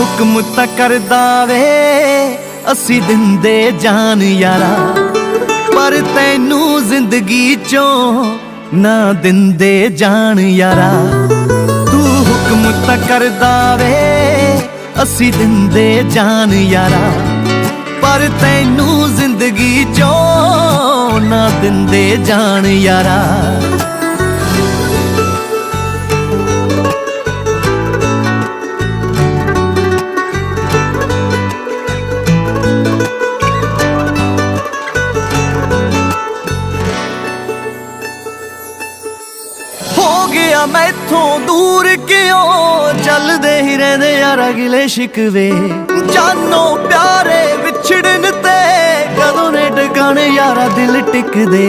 ਹੁਕਮ ਤਾਂ ਕਰਦਾ ਵੇ ਅਸੀਂ ਦਿੰਦੇ ਜਾਨ ਯਾਰਾ। ਪਰ ਤੈਨੂੰ ਜ਼ਿੰਦਗੀ ਚੋਂ ਨਾ ਦਿੰਦੇ ਜਾਨ ਯਾਰਾ। ਤੂੰ ਹੁਕਮ ਤਾਂ ਕਰਦਾ ਵੇ ਅਸੀਂ ਦਿੰਦੇ ਜਾਨ ਯਾਰਾ। ਪਰ ਤੈਨੂੰ ਜ਼ਿੰਦਗੀ ਚੋਂ ਨਾ ਦਿੰਦੇ ਜਾਨ ਯਾਰਾ। ਮੈਥੋਂ ਦੂਰ ਕਿਉਂ ਚੱਲਦੇ ਹੀ ਰਹਿੰਦੇ ਯਾਰ ਅਗਲੇ ਸ਼ਿਕਵੇ। ਜਾਨੋ ਪਿਆਰੇ ਵਿਛੜਨ ਤੇ ਕਦੋਂ ਨੇ ਟਿਕਾਣੇ ਯਾਰਾ ਦਿਲ ਟਿਕਦੇ।